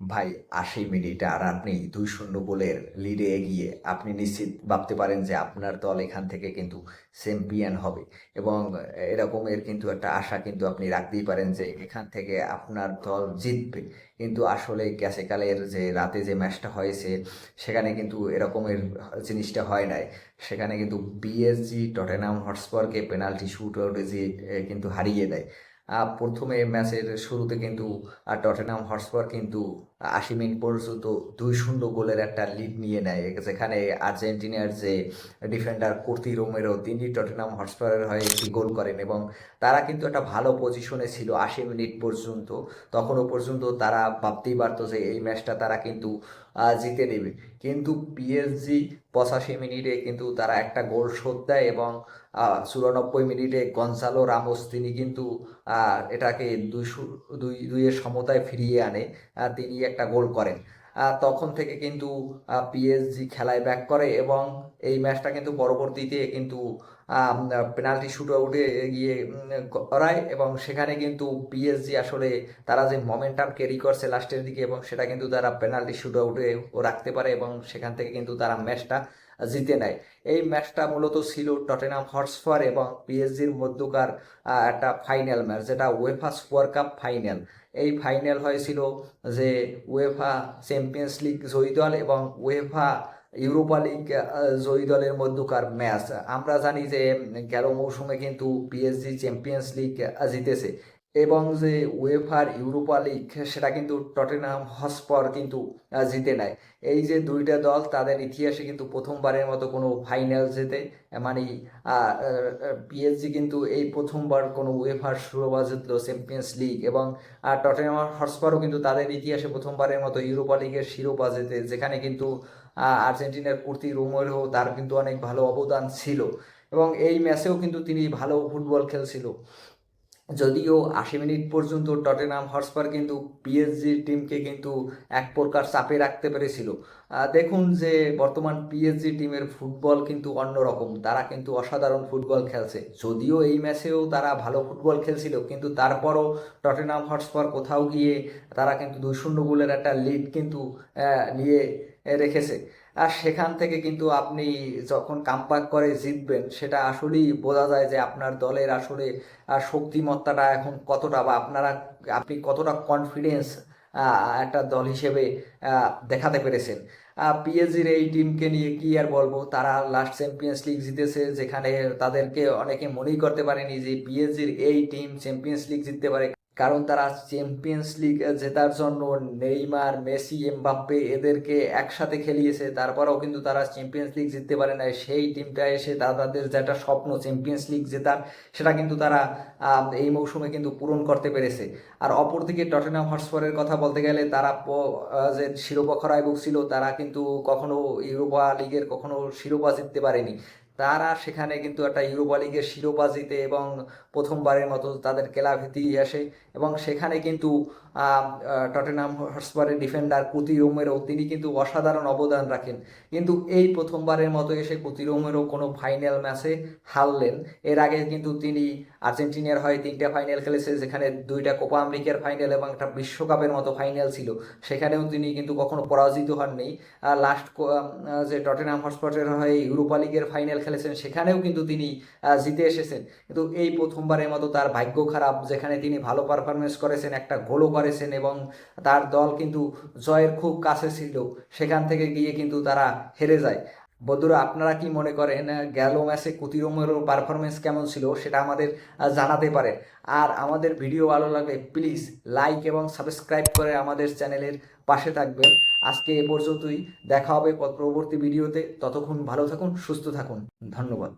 ভাই, আশি মিনিট আর আপনি দুই শূন্য গোলের লিডে এগিয়ে আপনি নিশ্চিত ভাবতে পারেন যে আপনার দল এখান থেকে কিন্তু চ্যাম্পিয়ন হবে। এবং এরকমের কিন্তু একটা আশা কিন্তু আপনি রাখতেই পারেন যে এখান থেকে আপনার দল জিতবে। কিন্তু আসলে গ্যাসেকালের যে রাতে যে ম্যাচটা হয়েছে, সেখানে কিন্তু এরকমের জিনিসটা হয় নাই। সেখানে কিন্তু বিএসজি টটেনাম হটস্পারকে পেনাল্টি শুট আউটে কিন্তু হারিয়ে দেয়। প্রথমে ম্যাচের শুরুতে কিন্তু আর টটেনহাম হটস্পার কিন্তু আশি মিনিট পর্যন্ত দুই শূন্য গোলের একটা লিড নিয়ে নেয়। যেখানে আর্জেন্টিনার যে ডিফেন্ডার কর্তি রোমেরো, তিনি টটেনাম হটস্পারের হয়ে একটি গোল করেন এবং তারা কিন্তু একটা ভালো পজিশনে ছিল আশি মিনিট পর্যন্ত। তখনও পর্যন্ত তারা ভাবতেই পারতো যে এই ম্যাচটা তারা কিন্তু জিতে নেবে। কিন্তু পিএসজি পঁচাশি মিনিটে কিন্তু তারা একটা গোল শোধ দেয় এবং চুরানব্বই মিনিটে গনসালো রামোস, তিনি কিন্তু এটাকে দুই দুই, দুইয়ের সমতায় ফিরিয়ে আনে। তিনি একটা গোল করেন। তখন থেকে কিন্তু পিএসজি খেলায় ব্যাক করে এবং এই ম্যাচটা কিন্তু পরবর্তীতে কিন্তু পেনাল্টি শুট আউটে গিয়ে করায় এবং সেখানে কিন্তু পিএসজি আসলে তারা যে মোমেন্টাম ক্যারি করছে লাস্টের দিকে এবং সেটা কিন্তু তারা পেনাল্টি শুট আউটে রাখতে পারে এবং সেখান থেকে কিন্তু তারা ম্যাচটা জিতে নেয়। এই ম্যাচটা মূলত ছিল টটেনাম হটস্পার এবং পিএসজির মধ্যকার একটা ফাইনাল ম্যাচ, যেটা ওয়েফা সুপার কাপ ফাইনাল। এই ফাইনাল হয়েছিল যে উয়েফা চ্যাম্পিয়ন্স লিগ জয়ী দল এবং উয়েফা ইউরোপা লিগ জয়ী দলের মধ্যকার ম্যাচ। আমরা জানি যে, গেল মৌসুমে কিন্তু পিএসজি চ্যাম্পিয়ন্স লিগ জিতেছে। এবং যে ওয়েফার ইউরোপা লিগ সেটা কিন্তু টটেনহাম হটস্পার কিন্তু জিতে নেয়। এই যে দুইটা দল, তাদের ইতিহাসে কিন্তু প্রথমবারের মতো কোনো ফাইনাল জেতে মানে পিএসজি কিন্তু এই প্রথমবার কোনো ওয়েফার শিরোপা জিতলো চ্যাম্পিয়ন্স লিগ এবং আর টটেনহাম হটস্পারও কিন্তু তাদের ইতিহাসে প্রথমবারের মতো ইউরোপা লিগের শিরোপা জেতে, যেখানে কিন্তু আর্জেন্টিনার কুর্তি রোমেরো তার কিন্তু অনেক ভালো অবদান ছিল। এবং এই ম্যাচেও কিন্তু তিনি ভালো ফুটবল খেলছিল। যদিও আশি মিনিট পর্যন্ত টটেনহাম হটস্পার কিন্তু পিএসজি টিমকে কিন্তু এক প্রকার চাপে রাখতে পেরেছিল। দেখুন যে বর্তমান পিএসজি টিমের ফুটবল কিন্তু অন্যরকম। তারা কিন্তু অসাধারণ ফুটবল খেলছে। যদিও এই ম্যাচেও তারা ভালো ফুটবল খেলছিল, কিন্তু তারপরও টটেনহাম হটস্পার কোথাও গিয়ে তারা কিন্তু দুই শূন্য গোলের একটা লিড কিন্তু নিয়ে রেখেছে। আর সেখান থেকে কিন্তু আপনি যখন কামব্যাক করে জিতবেন, সেটা আসলেই বোঝা যায় যে আপনার দলের আসলে শক্তিমত্তাটা এখন কতটা বা আপনারা, আপনি কতটা কনফিডেন্স একটা দল হিসেবে দেখাতে পেরেছেন। পিএসজির এই টিমকে নিয়ে কি আর বলব? তারা লাস্ট চ্যাম্পিয়ন্স লিগ জিতেছে, যেখানে তাদেরকে অনেকে মনেই করতে পারেনি যে পিএসজির এই টিম চ্যাম্পিয়ন্স লিগ জিততে পারে। কারণ তারা চ্যাম্পিয়ন্স লিগ জেতার জন্য নেইমার, মেসি, এমবাপ্পে এদেরকে একসাথে খেলিয়েছে। তারপরেও কিন্তু তারা চ্যাম্পিয়ন্স লিগ জিততে পারে না সেই টিমটা এসে তাদের যেটা স্বপ্ন চ্যাম্পিয়ন্স লিগ জেতার, সেটা কিন্তু তারা এই মৌসুমে কিন্তু পূরণ করতে পেরেছে। আর অপরদিকে টটেনাম হটস্পারের কথা বলতে গেলে তারা যে শিরোপা খরায় ভুগছিল, তারা কিন্তু কখনো ইউরোপা লিগের কখনো শিরোপা জিততে পারেনি। তারা সেখানে কিন্তু একটা ইউরোপা লিগের শিরোপা জিতে এবং প্রথমবারের মতো তাদের ক্লাব আসে এবং সেখানে কিন্তু টটেনাম হটস্পারের ডিফেন্ডার কুতি রোমেরো তিনি কিন্তু অসাধারণ অবদান রাখেন। কিন্তু এই প্রথমবারের মতো এসে কুতি রোমেরো কোনো ফাইনাল ম্যাচে হারলেন। এর আগে কিন্তু তিনি আর্জেন্টিনার হয়ে তিনটা ফাইনাল খেলেছে, যেখানে দুইটা কোপা আমেরিকার ফাইনাল এবং একটা বিশ্বকাপের মতো ফাইনাল ছিল। সেখানেও তিনি কিন্তু কখনো পরাজিত হননি। লাস্ট যে টটেনাম হটস্পটের হয়ে ইউরোপা লিগের ফাইনাল খেলেছেন, সেখানেও কিন্তু তিনি জিতে এসেছেন। কিন্তু এই প্রথমবারের মতো তার ভাগ্য খারাপ, যেখানে তিনি ভালো পারফরমেন্স করেছেন, একটা গোলও করেছেন এবং তার দল কিন্তু জয়ের খুব কাছে ছিল, সেখান থেকে গিয়ে কিন্তু তারা হেরে যায়। বন্ধুরা, আপনারা কি মনে করেন গেলো ম্যাচে কুতিরমেরও পারফরমেন্স কেমন ছিল সেটা আমাদের জানাতে পারে আর আমাদের ভিডিও ভালো লাগলে প্লিজ লাইক এবং সাবস্ক্রাইব করে আমাদের চ্যানেলের পাশে থাকবেন। আজকে এ পর্যন্তই, দেখা হবে পরবর্তী ভিডিওতে ততক্ষণ ভালো থাকুন, সুস্থ থাকুন। ধন্যবাদ।